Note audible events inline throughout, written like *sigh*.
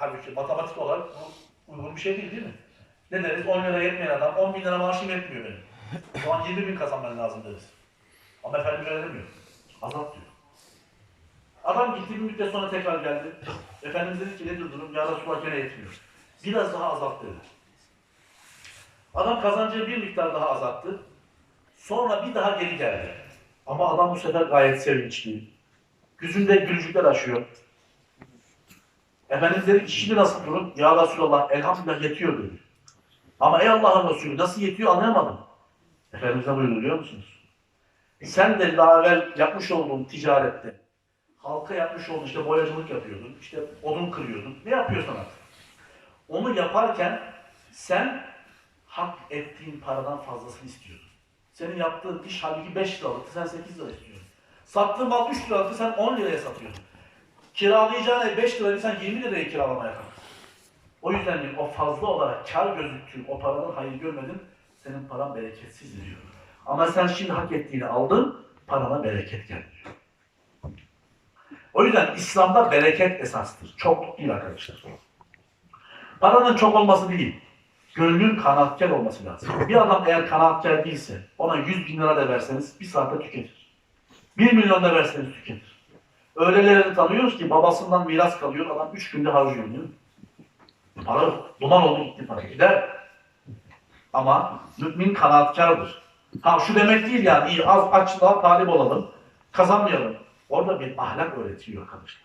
Halbuki matematik olarak bu uygun bir şey değil değil mi? Ne deriz? 10 lira yetmeyen adam 10 bin lira maaşım yetmiyor benim. Şu an 20 bin kazanman lazım deriz. Ama Efendimiz öyle demiyor. Azalt diyor. Adam gitti bir müddet sonra tekrar geldi. Efendimiz dedi ki nedir durum? Ya Resulallah gene yetmiyor. Biraz daha azalt dedi. Adam kazancı bir miktar daha azalttı. Sonra bir daha geri geldi. Ama adam bu sefer gayet sevinçli. Yüzünde gülücükler açıyor. Efendimiz dedi ki şimdi nasıl durum? Ya Resulallah elhamdülillah yetiyor dedi. Ama ey Allah'ın Resulü nasıl yetiyor anlayamadım. Efendimiz ne buyurdu biliyor musunuz? Sen de daha evvel yapmış olduğun ticarette halka yapmış olduğun işte boyacılık yapıyordun, işte odun kırıyordun. Ne yapıyorsan artık. Onu yaparken sen hak ettiğin paradan fazlasını istiyordun. Senin yaptığın iş halbuki 5 liralıktı, sen 8 lira istiyordun. Sattığın mal 3 liralıktı, sen 10 liraya satıyordun. Kiralayacağın ev 5 liraydı, sen 20 liraya kiralamaya kalktın. O yüzden o fazla olarak kar gözüktüğün o paradan hayır görmedin, senin paran bereketsiz diyor. Ama sen şimdi hak ettiğini aldın, parana bereket geldi diyor. O yüzden İslam'da bereket esastır. Çok değil arkadaşlar. Paranın çok olması değil. Gönlün kanaatkar olması lazım. Bir adam eğer kanaatkar değilse ona 100 bin lira da verseniz bir saatte tüketir. 1 milyon da verseniz tüketir. Öylelerini tanıyoruz ki babasından miras kalıyor adam 3 günde harcıyor değil mi? Para duman oldu gitti para gider. Ama mümin kanaatkardır. Ha şu demek değil yani iyi az açlığa talip olalım, kazanmayalım. Orada bir ahlak öğretiyor arkadaşlar.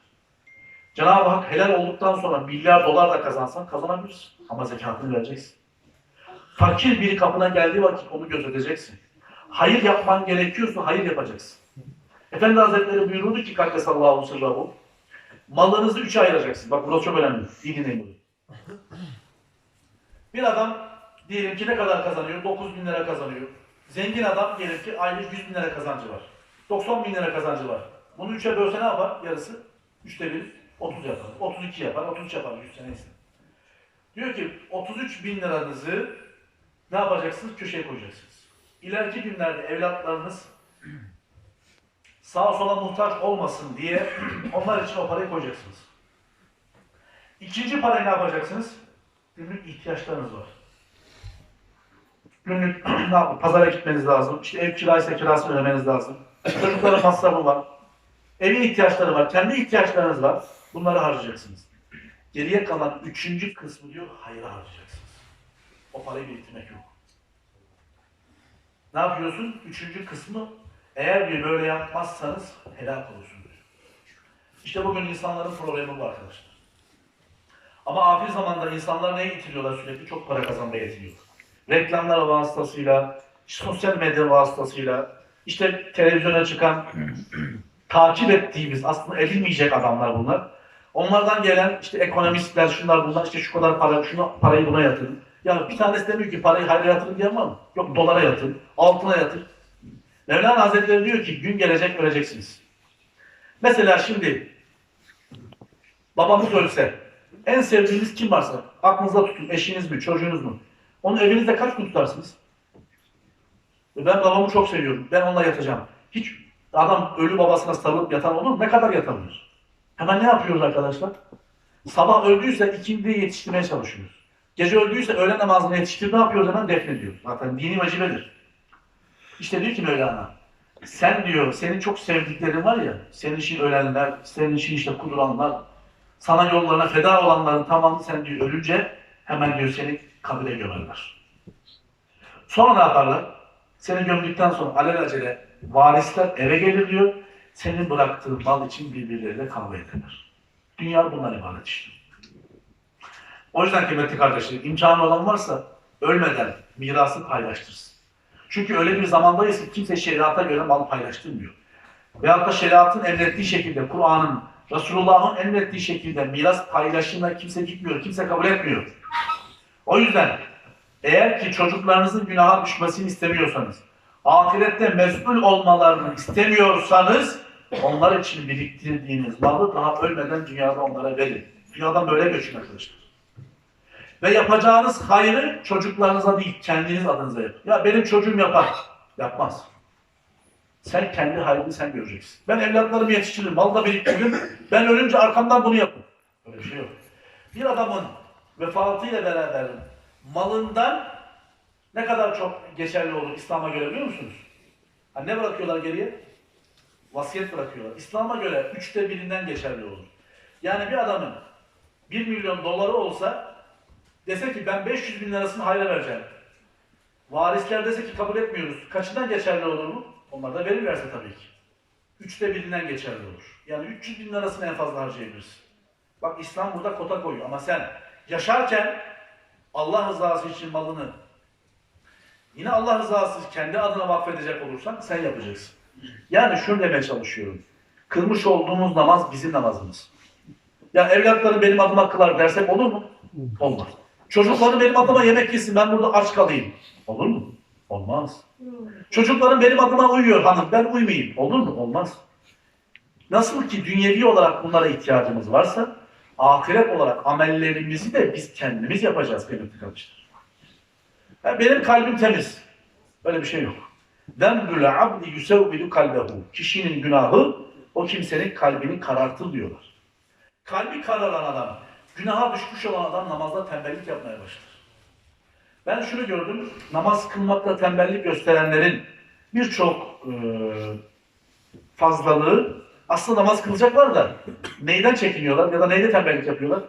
Cenab-ı Hak helal olduktan sonra milyar dolar da kazansan kazanabilirsin. Ama zekatını vereceksin. Fakir biri kapına geldiği vakit onu gözeteceksin. Hayır yapman gerekiyorsa hayır yapacaksın. Efendi Hazretleri buyururdu ki ve sellem mallarınızı üçe ayıracaksın. Bak burası çok önemli. İyi dinleyin. Bir adam diyelim ki ne kadar kazanıyor? 9 bin lira kazanıyor. Zengin adam diyelim ki aylık 100 bin lira kazancı var. 90 bin lira kazancı var. Bunu üçe bölse ne yapar? Yarısı. Üçte bir. 30 yapar. 32 yapar. 33 yapar. 100 seneyse. Diyor ki 33 bin liranızı ne yapacaksınız? Köşeye koyacaksınız. İleriki günlerde evlatlarınız sağa sola muhtaç olmasın diye *clears throat* onlar için o parayı koyacaksınız. İkinci parayı ne yapacaksınız? Günlük ihtiyaçlarınız var. Günlük *clears throat* ne yapın? Pazara gitmeniz lazım. İşte ev kiraysa kirasını ödemeniz lazım. Çocukların masrafı var. Evin ihtiyaçları var. Kendi ihtiyaçlarınız var. Bunları harcayacaksınız. Geriye kalan üçüncü kısmı diyor hayra harcayacaksınız. O parayı biriktirmek yok. Ne yapıyorsun? Üçüncü kısmı eğer diyor böyle yapmazsanız helak olursun diyor. İşte bugün insanların problemi bu arkadaşlar. Ama afil zamanda insanlar neye itiliyorlar sürekli? Çok para kazanmaya itiliyorlar. Reklamlar vasıtasıyla, sosyal medya vasıtasıyla, işte televizyona çıkan, *clears throat* takip ettiğimiz, aslında edilmeyecek adamlar bunlar. Onlardan gelen işte ekonomistler, şunlar bunlar, işte şu kadar para, şunu parayı buna yatırın. Ya bir tanesi demiyor ki parayı hayra yatırın diyen var mı? Yok dolara yatır, altına yatır. Mevlana Hazretleri diyor ki gün gelecek öleceksiniz. Mesela şimdi babamız ölse, en sevdiğiniz kim varsa aklınızda tutun, eşiniz mi, çocuğunuz mu? Onun evinizde kaç gün tutarsınız? E Ben babamı çok seviyorum, ben onunla yatacağım. Hiç adam ölü babasına sarılıp yatan olur? Ne kadar yatabilir? Hemen ne yapıyoruz arkadaşlar? Sabah öldüyse ikindiye yetiştirmeye çalışıyoruz. Gece öldüyse öğlen namazına yetiştir ne yapıyoruz hemen defnediyoruz. Zaten dini vacibedir. İşte diyor ki Mevlana, sen diyor, senin çok sevdiklerin var ya, senin için ölenler, senin için işte kuduranlar, sana yollarına feda olanların tamamı sen diyor ölünce hemen diyor seni kabire gömerler. Sonra ne yaparlar? Seni gömdükten sonra alelacele varisler eve gelir diyor, senin bıraktığın mal için birbirleriyle kavga ederler. Dünya bundan ibaret işte. O yüzden kıymetli kardeşlerim, imkanı olan varsa ölmeden mirası paylaştırsın. Çünkü öyle bir zamandayız ki kimse şeriata göre mal paylaştırmıyor. Veyahut da şeriatın emrettiği şekilde, Kur'an'ın, Resulullah'ın emrettiği şekilde miras paylaşımına kimse gitmiyor, kimse kabul etmiyor. O yüzden eğer ki çocuklarınızın günaha düşmesini istemiyorsanız, ahirette mesul olmalarını istemiyorsanız, onlar için biriktirdiğiniz malı daha ölmeden dünyada onlara verin. Dünyadan böyle göçün arkadaşlar. Ve yapacağınız hayrı çocuklarınıza değil, kendiniz adınıza yapın. Ya benim çocuğum yapar. Yapmaz. Sen kendi hayrını sen göreceksin. Ben evlatlarımı yetiştiririm, mal da biriktiririm. Ben ölünce arkamdan bunu yapın. Öyle bir şey yok. Bir adamın vefatıyla beraber malından ne kadar çok geçerli olur İslam'a göre biliyor musunuz? Ha, ne bırakıyorlar geriye? Vasiyet bırakıyorlar. İslam'a göre üçte birinden geçerli olur. Yani bir adamın 1 milyon doları olsa dese ki ben 500 bin lirasını hayra vereceğim. Varisler dese ki kabul etmiyoruz. Kaçından geçerli olur mu? Onlar da verirlerse tabii ki. Üçte birinden geçerli olur. Yani 300 bin lirasını en fazla harcayabilirsin. Bak İslam burada kota koyuyor ama sen yaşarken Allah rızası için malını yine Allah rızası kendi adına vakfedecek olursan sen yapacaksın. Yani şunu demeye çalışıyorum. Kılmış olduğumuz namaz bizim namazımız. Ya evlatlarım benim adıma kılar dersek olur mu? Olmaz. Çocuklarım benim adıma yemek yesin ben burada aç kalayım. Olur mu? Olmaz. Çocuklarım benim adıma uyuyor hanım ben uymayayım. Olur mu? Olmaz. Nasıl ki dünyevi olarak bunlara ihtiyacımız varsa ahiret olarak amellerimizi de biz kendimiz yapacağız kıymetli kardeşler. Yani benim kalbim temiz. Böyle bir şey yok. Dembül abdi yusevvidu kalbehu. Kişinin günahı o kimsenin kalbini karartır diyorlar. Kalbi kararan adam, günaha düşmüş olan adam namazda tembellik yapmaya başlar. Ben şunu gördüm, namaz kılmakta tembellik gösterenlerin birçok e, fazlalığı aslında namaz kılacaklar da neyden çekiniyorlar ya da neyde tembellik yapıyorlar?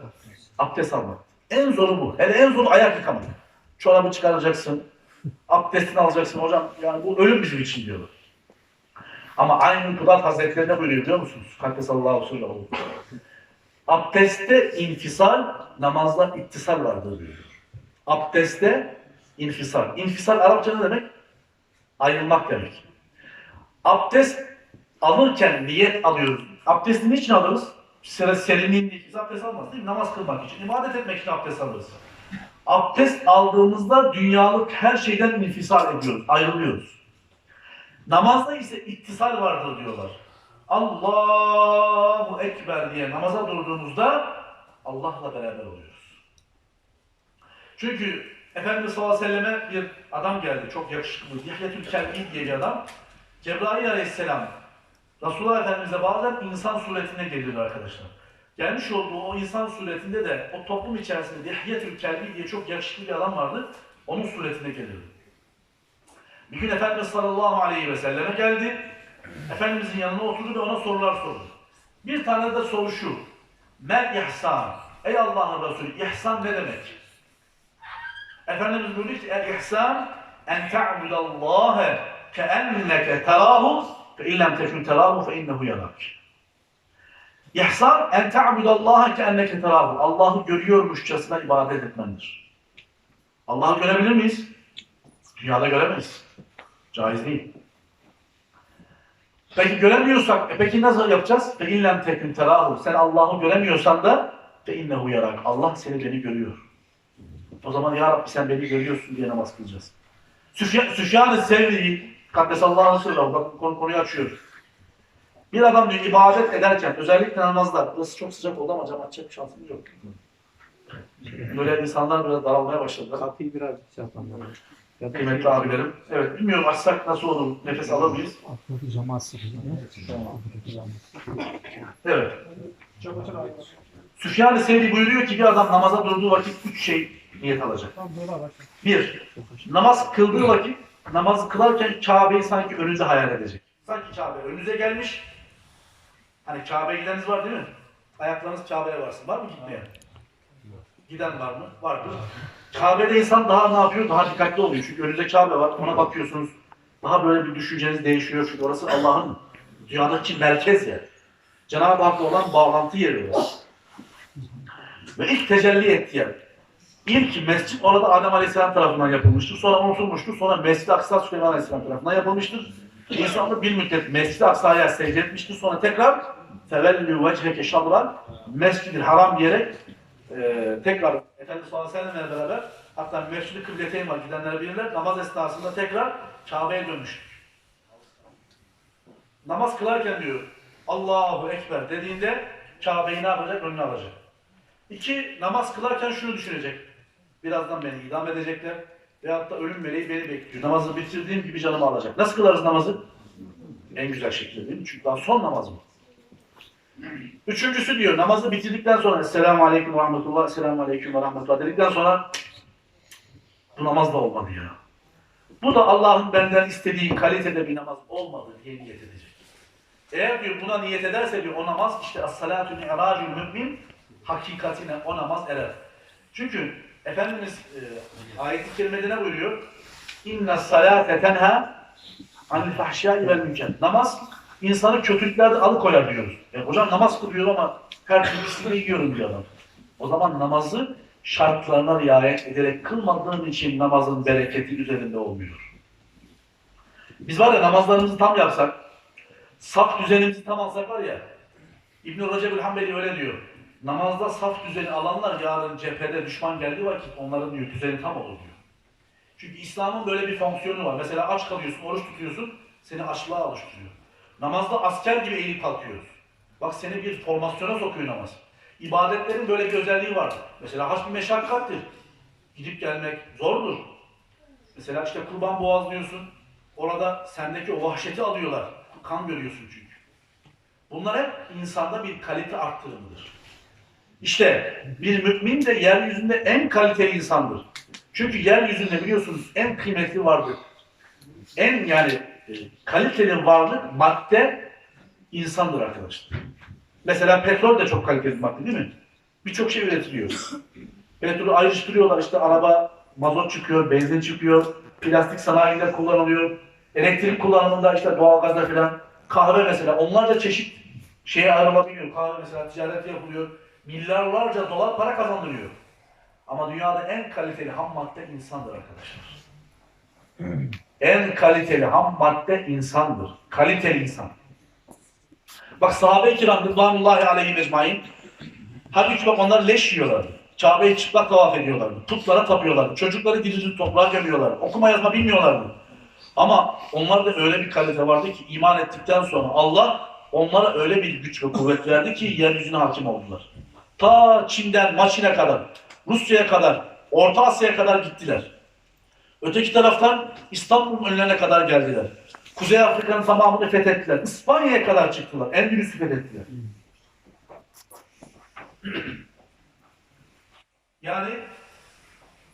Abdest almak. En zoru bu. Hele en zoru ayak yıkamak. Çorabı çıkaracaksın, abdestini alacaksın hocam. Yani bu ölüm bizim için diyorlar. Ama aynı Kudat Hazretleri ne buyuruyor biliyor musunuz? Kalpte sallallahu aleyhi ve sellem. Abdestte infisal, namazda ittisal vardır diyor. Abdestte infisal. İnfisal Arapça ne demek? Ayrılmak demek. Abdest alırken niyet alıyoruz. Abdesti niçin alırız? Sıra serinliğin değil. Biz abdest almaz değil mi? Namaz kılmak için, ibadet etmek için abdest alırız. Abdest aldığımızda dünyalık her şeyden infisal ediyoruz, ayrılıyoruz. Namazda ise ittisal vardır diyorlar. Allahu Ekber diye namaza durduğumuzda Allah'la beraber oluyoruz. Çünkü Efendimiz sallallahu aleyhi ve selleme bir adam geldi, çok yakışıklı, Dihyetül Kelbi diye bir adam. Cebrail aleyhisselam, Resulullah Efendimiz'e bazen insan suretine geliyordu arkadaşlar. Gelmiş olduğu o insan suretinde de o toplum içerisinde Dihyetül Kelbi diye çok yakışıklı bir adam vardı, onun suretine geliyordu. Bir gün Efendimiz sallallahu aleyhi ve selleme geldi. Efendimizin yanına oturdu ve ona sorular sordu. Bir tane de soru şu. Mel ihsan. Ey Allah'ın Resulü ihsan ne demek? Efendimiz buyurdu ki el ihsan en ta'budallâhe keenneke terahu fe illem tekun terahu fe innehu yarak. İhsan en ta'budallâhe keenneke terahu. Allah'ı görüyormuşçasına ibadet etmendir. Allah'ı görebilir miyiz? Dünyada göremeyiz. Caiz değil. Peki göremiyorsak, e peki nasıl yapacağız? İllem tekün terahu. Sen Allah'ı göremiyorsan da innehu yarak. Allah seni beni görüyor. O zaman ya Rabbi sen beni görüyorsun diye namaz kılacağız. Süfyan- Süfyan-ı Sevri'yi Kaddesallahu sırrı bak konu, konuyu açıyor. Bir adam diyor ibadet ederken özellikle namazda burası çok sıcak oldu ama cam açacak şansımız yok. Böyle insanlar böyle dağılmaya başladılar. Kapıyı biraz şey yapalım. Ya Kıymetli abilerim. Evet bilmiyorum açsak nasıl olur? Nefes cama sıkıyor. Cama Evet. Süfyan-ı Sevri buyuruyor ki bir adam namaza durduğu vakit üç şey niyet alacak. Bir, namaz kıldığı vakit namazı kılarken Kabe'yi sanki önünüze hayal edecek. Sanki Kabe önünüze gelmiş. Hani Kabe'ye gideniniz var değil mi? Ayaklarınız Kabe'ye varsın. Var mı gitmeyen? Giden var mı? Vardır. Kabe'de insan daha ne yapıyor? Daha dikkatli oluyor. Çünkü önünüzde Kabe var. Ona bakıyorsunuz. Daha böyle bir düşünceniz değişiyor. Çünkü orası Allah'ın dünyadaki merkez yer. Cenab-ı Hak'la olan bağlantı yeri orası. Ve ilk tecelli ettiği yer. İlk mescit orada Adem Aleyhisselam tarafından yapılmıştır. Sonra unutulmuştur. Sonra Mescid-i Aksa Süleyman Aleyhisselam tarafından yapılmıştır. İnsanlar bir müddet Mescid-i Aksa'ya secde etmiştir. Sonra tekrar tevellü vecheke şabran Mescid-i Haram diyerek e, tekrar Efendimiz sallallahu aleyhi ve beraber hatta Mescid-i Kıbleteyn var gidenler bilirler. Namaz esnasında tekrar Kabe'ye dönmüştür. Namaz kılarken diyor Allahu Ekber dediğinde Kabe'yi ne yapacak? Önüne alacak. İki, namaz kılarken şunu düşünecek. Birazdan beni idam edecekler. Veyahut da ölüm meleği beni bekliyor. Namazı bitirdiğim gibi canımı alacak. Nasıl kılarız namazı? En güzel şekilde değil mi? Çünkü daha son namaz bu. Üçüncüsü diyor namazı bitirdikten sonra Esselamu Aleyküm ve Rahmetullah, Esselamu Aleyküm ve Rahmetullah dedikten sonra bu namaz da olmadı ya. Bu da Allah'ın benden istediği kalitede bir namaz olmadı diye niyet edecek. Eğer diyor buna niyet ederse diyor o namaz işte as-salatu mi'racul mümin hakikatine o namaz erer. Çünkü Efendimiz e, ayet-i kerimede ne buyuruyor? İnne salate tenha anil fahşai vel münker. Namaz insanı kötülüklerden alıkoyar diyoruz. E, hocam namaz kılıyor ama her türlü pisliğini yiyorum diyor adam. O zaman namazı şartlarına riayet ederek kılmadığın için namazın bereketi üzerinde olmuyor. Biz var ya namazlarımızı tam yapsak, saf düzenimizi tam alsak var ya, İbn-i Recep'ül Hanbeli öyle diyor. Namazda saf düzeni alanlar yarın cephede düşman geldiği vakit onların diyor düzeni tam olur diyor. Çünkü İslam'ın böyle bir fonksiyonu var. Mesela aç kalıyorsun, oruç tutuyorsun, seni açlığa alıştırıyor. Namazda asker gibi eğilip kalkıyoruz. Bak seni bir formasyona sokuyor namaz. İbadetlerin böyle bir özelliği var. Mesela haç bir meşakkattir. Gidip gelmek zordur. Mesela işte kurban boğazlıyorsun. Orada sendeki o vahşeti alıyorlar. Kan görüyorsun çünkü. Bunlar hep insanda bir kalite arttırımıdır. İşte bir mümin de yeryüzünde en kaliteli insandır. Çünkü yeryüzünde biliyorsunuz en kıymetli varlık, en yani kaliteli varlık madde insandır arkadaşlar. Mesela petrol de çok kaliteli bir madde değil mi? Birçok şey üretiliyor. Petrolü ayrıştırıyorlar işte araba mazot çıkıyor, benzin çıkıyor, plastik sanayinde kullanılıyor, elektrik kullanımında işte doğalgazda filan, kahve mesela onlarca çeşit şeye ayrılabiliyor. Kahve mesela ticaret yapılıyor, milyarlarca dolar para kazandırıyor. Ama dünyada en kaliteli ham madde insandır arkadaşlar. En kaliteli ham madde insandır. Kaliteli insan. Bak sahabe-i kiram rıdvanullahi aleyhi mecmain halbuki bak onlar leş yiyorlardı. Kabe'yi çıplak tavaf ediyorlardı. Putlara tapıyorlardı. Çocukları diri toprağa gömüyorlardı. Okuma yazma bilmiyorlardı. Ama onlarda öyle bir kalite vardı ki iman ettikten sonra Allah onlara öyle bir güç ve kuvvet verdi ki yeryüzüne hakim oldular. Ta Çin'den Maçin'e kadar, Rusya'ya kadar, Orta Asya'ya kadar gittiler. Öteki taraftan İstanbul'un önlerine kadar geldiler. Kuzey Afrika'nın tamamını fethettiler. İspanya'ya kadar çıktılar. Endülüs'ü fethettiler. *clears throat* Yani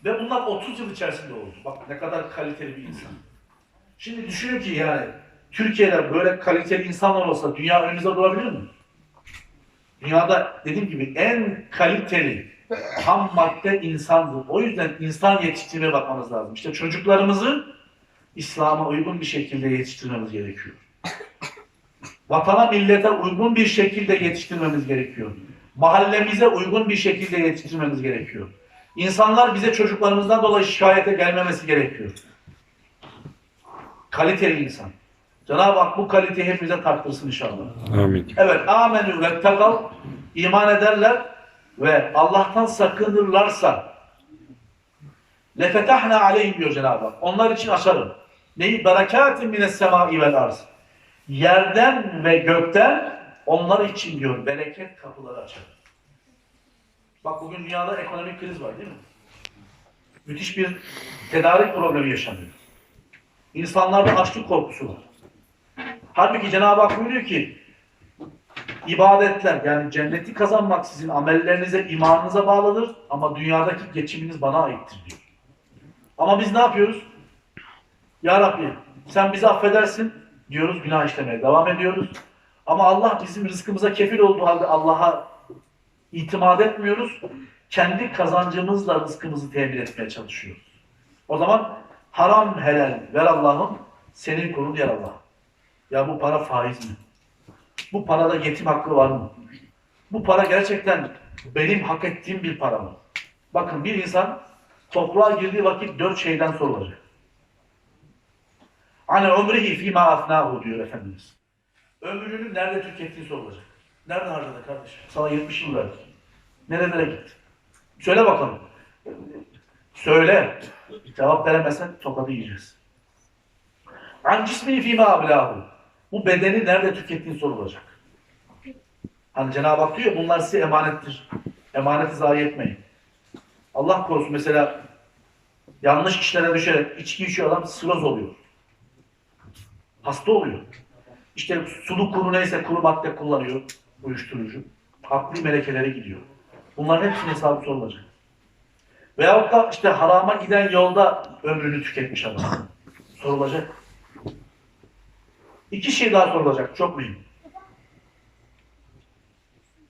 ve bunlar 30 yıl içerisinde oldu. Bak ne kadar kaliteli bir insan. Şimdi düşünün ki yani Türkiye'de böyle kaliteli insanlar olsa dünya önümüzde durabilir mi? Dünyada dediğim gibi en kaliteli ham madde insandır. O yüzden insan yetiştirmeye bakmamız lazım. İşte çocuklarımızı İslam'a uygun bir şekilde yetiştirmemiz gerekiyor. Vatana, millete uygun bir şekilde yetiştirmemiz gerekiyor. Mahallemize uygun bir şekilde yetiştirmemiz gerekiyor. İnsanlar bize çocuklarımızdan dolayı şikayete gelmemesi gerekiyor. Kaliteli insan. Cenab-ı Hak bu kaliteyi hepimize taktırsın inşallah. Amin. Evet, amenü ve tekav iman ederler ve Allah'tan sakınırlarsa lefetahna aleyhim diyor Cenab-ı Hak. Onlar için açarım. Neyi? Berekatin mines semai vel arz. Yerden ve gökten onlar için diyor bereket kapıları açarım. Bak bugün dünyada ekonomik kriz var değil mi? Müthiş bir tedarik problemi yaşanıyor. İnsanlarda açlık korkusu var. Halbuki Cenab-ı Hak buyuruyor ki ibadetler yani cenneti kazanmak sizin amellerinize, imanınıza bağlıdır ama dünyadaki geçiminiz bana aittir diyor. Ama biz ne yapıyoruz? Ya Rabbi sen bizi affedersin diyoruz, günah işlemeye devam ediyoruz. Ama Allah bizim rızkımıza kefil olduğu halde Allah'a itimat etmiyoruz. Kendi kazancımızla rızkımızı temin etmeye çalışıyoruz. O zaman haram helal ver Allah'ım senin kulun yer Allah. Ya bu para faiz mi? Bu parada yetim hakkı var mı? Bu para gerçekten benim hak ettiğim bir para mı? Bakın bir insan toprağa girdiği vakit dört şeyden sorulacak. Ane ömrihi fîmâ afnâhu diyor Efendimiz. Ömrünü nerede tükettiği sorulacak. Nerede harcadı kardeşim? Sana 70 yıl verdik. Nerelere gitti? Söyle bakalım. Söyle. Cevap veremezsen tokadı yiyeceğiz. An cismini fîmâ ablâhu. Bu bedeni nerede tükettiğin sorulacak. Hani Cenab-ı Hak diyor bunlar size emanettir. Emaneti zayi etmeyin. Allah korusun mesela yanlış işlere düşerek içki içiyor adam siroz oluyor. Hasta oluyor. İşte sulu kuru neyse kuru madde kullanıyor. uyuşturucu. Akli melekelere gidiyor. Bunların hepsinin hesabı sorulacak. Veyahut da işte harama giden yolda ömrünü tüketmiş adam. Sorulacak. İki şey daha sorulacak. Çok mühim.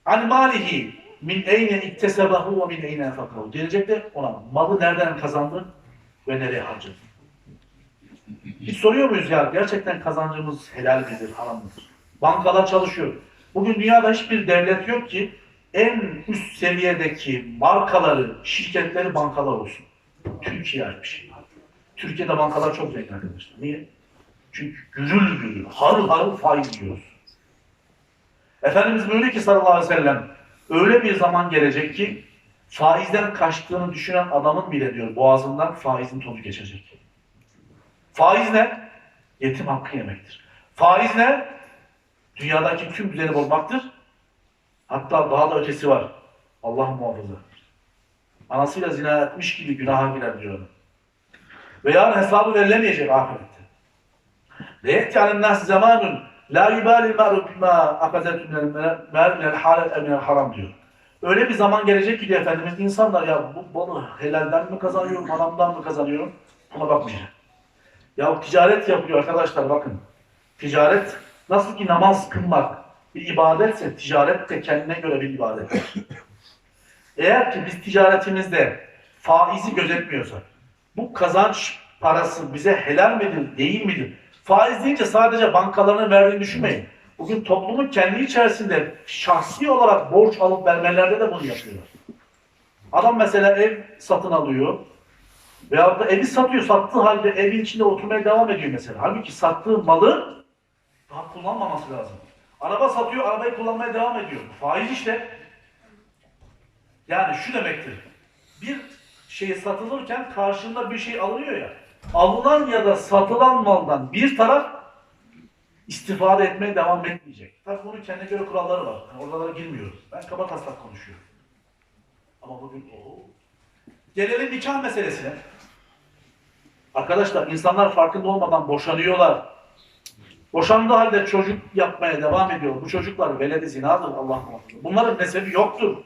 An malihi min eyne iktesebahu ve min eyne enfakahu. Gelecek de ona malı nereden kazandın ve nereye harcadın. Hiç soruyor muyuz ya gerçekten kazancımız helal midir, haram mıdır? Bankalar çalışıyor. Bugün dünyada hiçbir devlet yok ki en üst seviyedeki markaları, şirketleri bankalar olsun. Türkiye bir şey. Türkiye'de bankalar çok zengin arkadaşlar. Niye? Çünkü gürül gürül, harıl harıl faiz yiyoruz. Efendimiz böyle ki sallallahu aleyhi ve sellem öyle bir zaman gelecek ki faizden kaçtığını düşünen adamın bile diyor boğazından faizin tozu geçecek. Faiz ne? Yetim hakkı yemektir. Faiz ne? Dünyadaki tüm düzeni bozmaktır. Hatta daha da ötesi var. Allah muhafaza. Anasıyla zina etmiş gibi günaha girer diyor. Ve yarın hesabı verilemeyecek ahirette. Yetti alen nas zamanun la yubali ma'ru bima akazetun minel halal ev minel haram diyor. Öyle bir zaman gelecek ki diyor Efendimiz insanlar ya bu balı helalden mi kazanıyorum, haramdan mı kazanıyorum? Buna bakmayacak. Ya ticaret yapıyor arkadaşlar bakın. Ticaret nasıl ki namaz kılmak bir ibadetse ticaret de kendine göre bir ibadet. Eğer ki biz ticaretimizde faizi gözetmiyorsak bu kazanç parası bize helal midir, değil midir? Faiz deyince sadece bankaların verdiğini düşünmeyin. Bugün toplumun kendi içerisinde şahsi olarak borç alıp vermelerde de bunu yapıyorlar. Adam mesela ev satın alıyor, Veyahut da evi satıyor, sattığı halde evin içinde oturmaya devam ediyor mesela. Halbuki sattığı malı daha kullanmaması lazım. Araba satıyor, arabayı kullanmaya devam ediyor. Faiz işte. Yani şu demektir. Bir şey satılırken karşında bir şey alınıyor ya. Alınan ya da satılan maldan bir taraf istifade etmeye devam etmeyecek. Tabii bunun kendine göre kuralları var. Yani oralara girmiyoruz. Ben kaba taslak konuşuyorum. Ama bugün o Gelelim nikah meselesine. Arkadaşlar insanlar farkında olmadan boşanıyorlar. Boşandığı halde çocuk yapmaya devam ediyor. Bu çocuklar veledi zinadır Allah muhafaza. Bunların nesebi yoktur.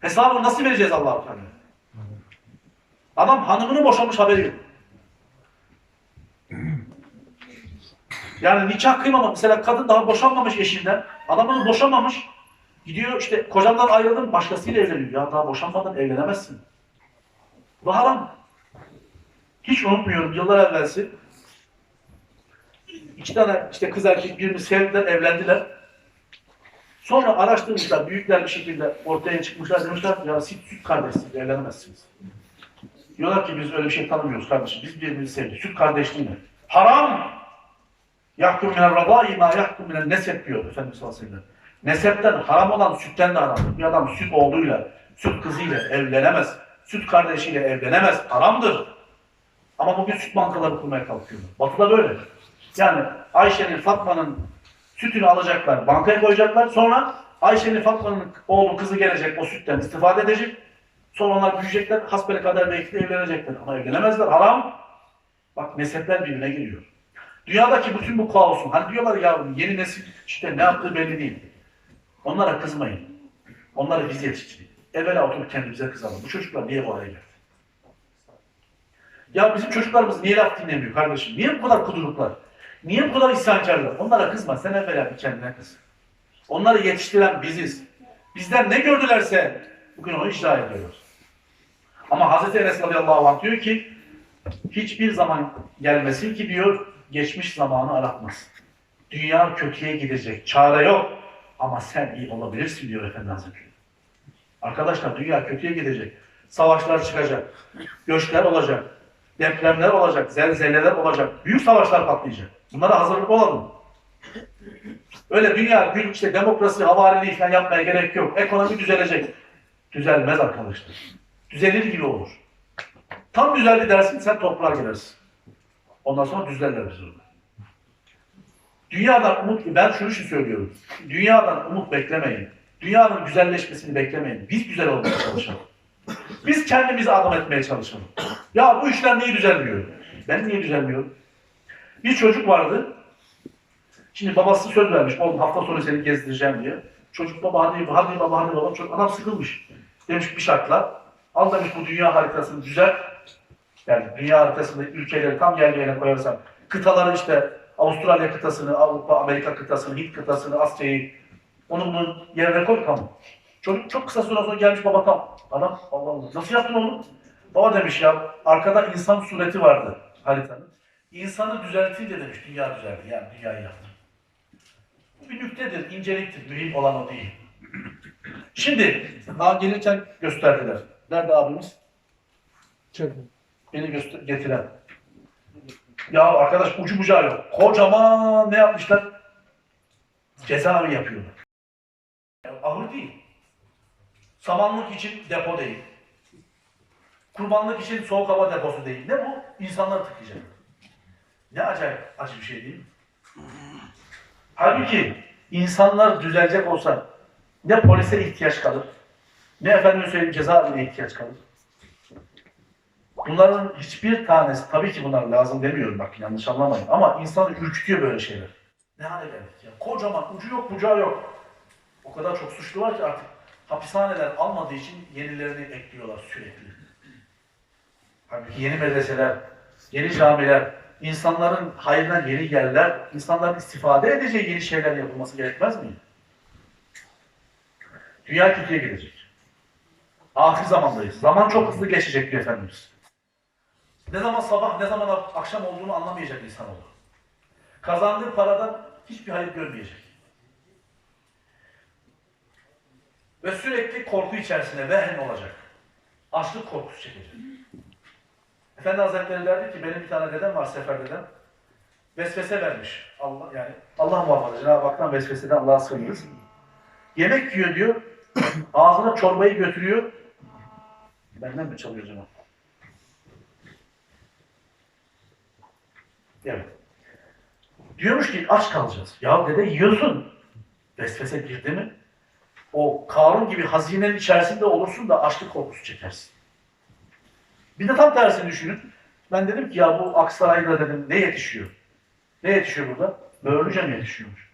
Hesabını nasıl vereceğiz Allah-u? Adam hanımını boşamış haberi yok. Yani nikah kıymamak. Mesela kadın daha boşanmamış eşinden. Adamını boşamamış. Gidiyor işte kocamdan ayrıldım başkasıyla evleniyor. Ya daha boşanmadan evlenemezsin. Bu haram. Hiç unutmuyorum yıllar evvelsi. İki tane işte kız erkek birbirini sevdiler, evlendiler. Sonra araştırmışlar, büyükler bir şekilde ortaya çıkmışlar demişler ya siz süt kardeşsiniz, evlenemezsiniz. Diyorlar ki biz öyle bir şey tanımıyoruz kardeşim, biz birbirimizi sevdik. Süt kardeşliği ne? Haram! Yahkum minel radâi mâ yahkum minel nesep diyor Efendimiz sallallahu aleyhi ve sellem. Nesepten haram olan sütten de haram. Bir adam süt oğluyla, süt kızıyla evlenemez. Süt kardeşiyle evlenemez. Haramdır. Ama bugün süt bankaları kurmaya kalkıyorlar. Batı'da böyle. Yani Ayşe'nin, Fatma'nın sütünü alacaklar, bankaya koyacaklar. Sonra Ayşe'nin, Fatma'nın oğlu, kızı gelecek, o sütten istifade edecek. Sonra onlar büyüyecekler, hasbeli kader belki de evlenecekler. Ama evlenemezler. Haram. Bak mezhepler birbirine giriyor. Dünyadaki bütün bu kaosun, hani diyorlar ya yeni nesil işte ne yaptığı belli değil. Onlara kızmayın. Onları biz yetiştirdik. Evvela oturup kendimize kızalım. Bu çocuklar niye bu hale geldi? Ya bizim çocuklarımız niye laf dinlemiyor kardeşim? Niye bu kadar kuduruklar? Niye bu kadar isyankarlar? Onlara kızma. Sen evvela bir kendine kız. Onları yetiştiren biziz. Bizden ne gördülerse bugün onu icra ediyoruz. Ama Hazreti Enes radıyallahu anh diyor ki hiçbir zaman gelmesin ki diyor geçmiş zamanı aratmaz. Dünya kötüye gidecek. Çare yok. Ama sen iyi olabilirsin diyor Efendi Hazretleri. Arkadaşlar dünya kötüye gidecek. Savaşlar çıkacak. Göçler olacak. Depremler olacak. Zelzeleler olacak. Büyük savaşlar patlayacak. Bunlara hazırlık olalım. Öyle dünya gün işte demokrasi havariliği falan yapmaya gerek yok. Ekonomi düzelecek. Düzelmez arkadaşlar. Düzelir gibi olur. Tam düzeldi dersin sen toprağa girersin. Ondan sonra orada. Dünyadan umut, ben şunu şu söylüyorum. Dünyadan umut beklemeyin. Dünyanın güzelleşmesini beklemeyin. Biz güzel olmaya çalışalım. Biz kendimizi adam etmeye çalışalım. Ya bu işler niye düzelmiyor? Ben niye düzelmiyorum? Bir çocuk vardı. Şimdi babası söz vermiş. Oğlum hafta sonu seni gezdireceğim diye. Çocuk baba hadi hadi baba hadi baba. Çocuk, adam sıkılmış. Demiş bir şartla. Al demiş bu dünya haritasını düzelt. Yani dünya haritasında ülkeleri tam yerli yerine koyarsan. Kıtaları işte Avustralya kıtasını, Avrupa, Amerika kıtasını, Hint kıtasını, Asya'yı onu bunun yerine koy tamam. Çocuk çok kısa süre sonra gelmiş baba tam. Adam Allah Allah nasıl yaptın oğlum? Baba demiş ya arkada insan sureti vardı haritanın. İnsanı düzeltince demiş dünya düzeldi. Yani dünyayı yaptım. Bu bir nüktedir, inceliktir. Mühim olan o değil. Şimdi daha gelirken gösterdiler. Nerede abimiz? Beni göster getiren. Ya arkadaş ucu bucağı yok. Kocaman ne yapmışlar? Cezaevi yapıyorlar. Ya, ahır değil. Samanlık için depo değil. Kurbanlık için soğuk hava deposu değil. Ne bu? İnsanları tıkayacak. Ne acayip acı bir şey değil mi? Halbuki insanlar düzelecek olsa ne polise ihtiyaç kalır, ne efendim söyleyeyim cezaevine ihtiyaç kalır. Bunların hiçbir tanesi, tabii ki bunlar lazım demiyorum bak yanlış anlamayın ama insanı ürkütüyor böyle şeyler. Ne hale geldik ya? Kocaman, ucu yok, bucağı yok. O kadar çok suçlu var ki artık hapishaneler almadığı için yenilerini ekliyorlar sürekli. Halbuki yeni medreseler, yeni camiler, insanların hayrına yeni yerler, insanların istifade edeceği yeni şeyler yapılması gerekmez mi? Dünya kötüye gidecek. Ahir zamandayız. Zaman çok hızlı geçecek diyor Efendimiz. Ne zaman sabah, ne zaman akşam olduğunu anlamayacak insan olur. Kazandığı paradan hiçbir hayır görmeyecek. Ve sürekli korku içerisinde vehen olacak. Açlık korkusu çekecek. Efendi Hazretleri derdi ki benim bir tane dedem var sefer dedem. Vesvese vermiş. Allah yani Allah muhafaza Cenab-ı Hak'tan vesveseden Allah'a sığınırız. Yemek yiyor diyor. *clears throat* Ağzına çorbayı götürüyor. Benden mi çalıyor canım? Evet. Diyormuş ki aç kalacağız. Ya dede yiyorsun. Vesvese girdi mi? O Karun gibi hazinenin içerisinde olursun da açlık korkusu çekersin. Bir de tam tersini düşünün. Ben dedim ki ya bu Aksaray'da dedim ne yetişiyor? Ne yetişiyor burada? Böğürlüce mi yetişiyormuş?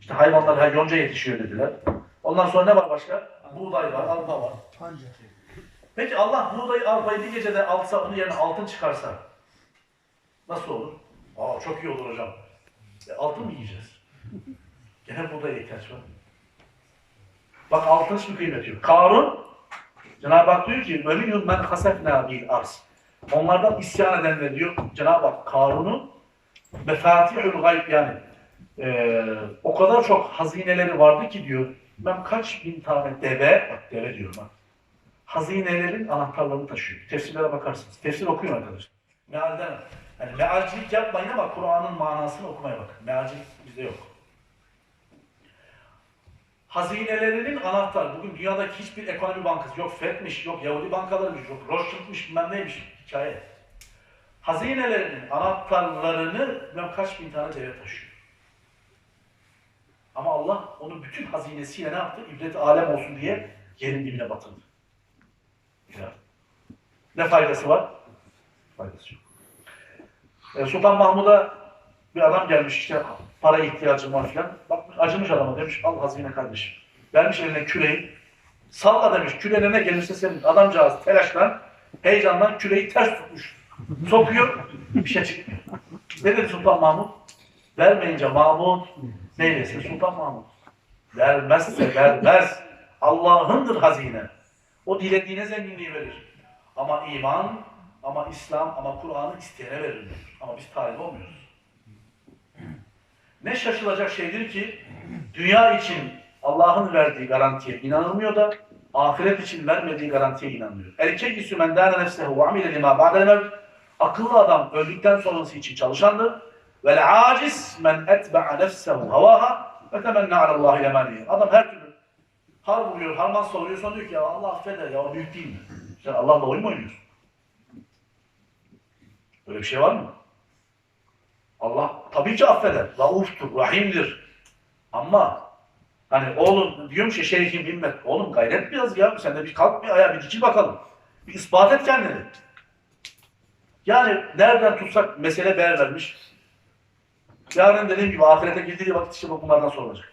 İşte hayvanlar ha, yonca yetişiyor dediler. Ondan sonra ne var başka? Buğday var, arpa var. Peki Allah buğdayı, arpayı bir gecede alsa, onun yerine altın çıkarsa nasıl olur? Aa çok iyi olur hocam. E, altın mı yiyeceğiz? Gene buğdaya ihtiyaç var. Bak altın hiçbir kıymeti yok. Karun Cenab-ı Hak diyor ki وَمِنْهُمْ مَنْ خَسَفْنَا بِالْ arz. Onlardan isyan edenler diyor Cenab-ı Hak Karun'un mefatihül gayb yani e, o kadar çok hazineleri vardı ki diyor ben kaç bin tane deve, bak deve diyorum ha, hazinelerin anahtarlarını taşıyor. Tefsirlere bakarsınız. Tefsir okuyun arkadaşlar. Mealden, yani mealcilik yapmayın ama Kur'an'ın manasını okumaya bakın. Mealcilik bizde yok. Hazinelerinin anahtar. Bugün dünyadaki hiçbir ekonomi bankası yok. FED'miş, yok Yahudi bankalarıymış, yok Rothschild'miş, bilmem neymiş. Hikaye. Hazinelerinin anahtarlarını ben kaç bin tane deve taşıyor. Ama Allah onu bütün hazinesiyle ne yaptı? İbret alem olsun diye yerin dibine batırdı. Ya. Ne faydası var? Faydası yok. E, Sultan Mahmud'a bir adam gelmiş işte para ihtiyacım var filan. Bakmış acımış adama demiş al hazine kardeşim. Vermiş eline küreği. Salla demiş küreğine ne gelirse senin. Adamcağız telaşlan, heyecandan küreği ters tutmuş. Sokuyor, bir şey çıkmıyor. Ne dedi Sultan Mahmud? Vermeyince Mahmud neylesin Sultan Mahmud? Vermezse vermez. Allah'ındır hazine. O dilediğine zenginliği verir. Ama iman, ama İslam, ama Kur'an'ı isteyene verir. diyor. Ama biz talip olmuyoruz. Ne şaşılacak şeydir ki dünya için Allah'ın verdiği garantiye inanılmıyor da ahiret için vermediği garantiye inanmıyor. Erkek isü men dâne nefsehu ve amile limâ ba'del. Akıllı adam öldükten sonrası için çalışandır. Ve aciz men etbe'a nefsehu havaha ve temenna alallahi lemaniye. Adam her türlü har vuruyor, harman savuruyor sonra diyor ki ya Allah affeder ya o büyük değil mi? Sen Allah'la oyun mu oynuyorsun? Böyle bir şey var mı? Allah tabii ki affeder. Rauftur, rahimdir. Ama hani oğlum diyorum ki şeyhim himmet. Oğlum gayret biraz ya. Sen de bir kalk bir ayağa bir dikil bakalım. Bir ispat et kendini. Yani nereden tutsak mesele değer vermiş. Yarın dediğim gibi ahirete girdiği vakit işte bu bunlardan sorulacak.